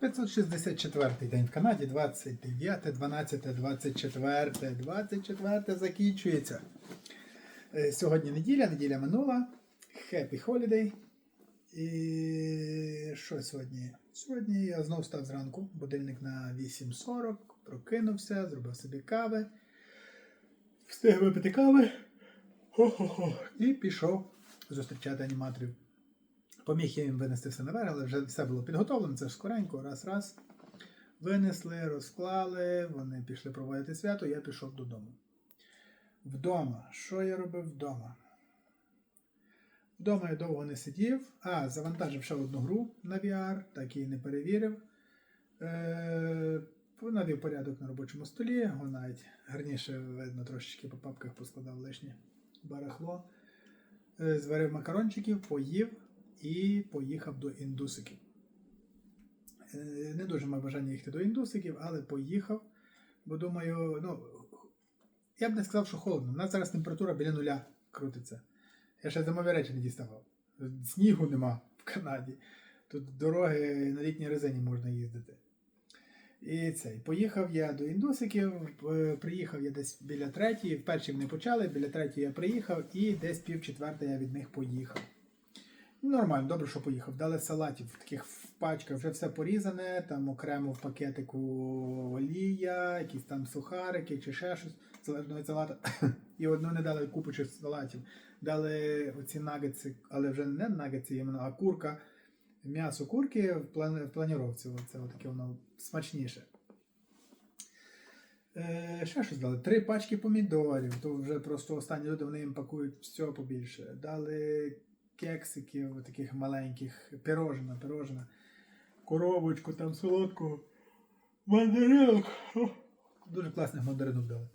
564 день в Канаді, 29, 12, 24, 24 закінчується. Е, Сьогодні неділя, неділя минула. Happy Holiday. І що сьогодні? Сьогодні я знов став зранку, будильник на 8.40, прокинувся, зробив собі кави, встиг випити кави. Хо-хо-хо. І пішов зустрічати аніматорів. Поміг я їм винести все наверх, але вже все було підготовлено, це ж скоренько, раз-раз. Винесли, розклали, вони пішли проводити свято, я пішов додому. Вдома. Що я робив вдома? Вдома я довго не сидів. А, завантажив ще одну гру на VR, так і не перевірив. Е, навів порядок на робочому столі, його навіть гарніше видно, трошечки по папках поскладав лишнє барахло. Е, зварив макарончиків, поїв і поїхав до індусиків. Е, Не дуже мав бажання їхати до індусиків, але поїхав, бо думаю, ну, я б не сказав, що холодно. У нас зараз температура біля нуля крутиться. Я ще зимові речі не діставав. Снігу нема в Канаді. Тут дороги на літній резині можна їздити. І цей. Поїхав я до індусиків, е, приїхав я десь біля третьої, вперше вони почали, біля третьої я приїхав і десь пів четвертої я від них поїхав. Нормально, добре, що поїхав. Дали салатів в таких в пачках, вже все порізане, там окремо в пакетику олія, якісь там сухарики чи ще щось, залежно від салата. І одну не дали купу салатів. Дали оці нагетси, але вже не нагетси, іменно, а курка. М'ясо курки в, план... в планіровці. Це таке воно смачніше. Е, ще щось дали. Три пачки помідорів. То вже просто останні люди вони їм пакують все побільше. Дали кексиків таких маленьких, пирожна, пирожна, коробочку там солодку, мандаринок. Дуже класних мандаринок дали.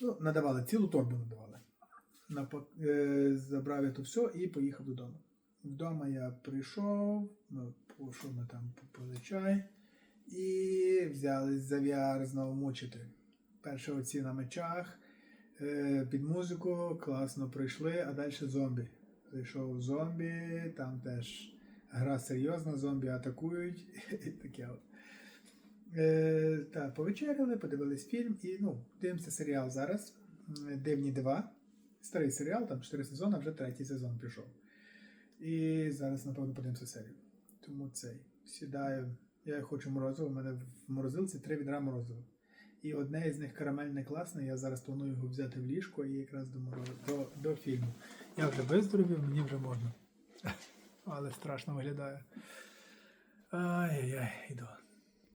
Ну, надавали, цілу торбу надавали. Напа- е, забрав я то все і поїхав додому. Вдома я прийшов, ну, що ми там попили чай, і взялись за VR знову мучити. Перше оці на мечах, під музику, класно пройшли, а далі зомбі. Зайшов зомбі, там теж гра серйозна, зомбі атакують. І таке от. Е, так, повечеряли, подивились фільм і ну, дивимося серіал зараз. Дивні дива. Старий серіал, там 4 сезони, а вже третій сезон пішов. І зараз, напевно, подивимося серію. Тому цей. Сідаю. Я хочу морозиво, у мене в морозилці три відра морозива. І одне із них карамельне класне, я зараз планую його взяти в ліжко і якраз думаю до, до фільму. Я вже виздоровів, мені вже можна. Але страшно виглядає. Ай-яй-яй, іду.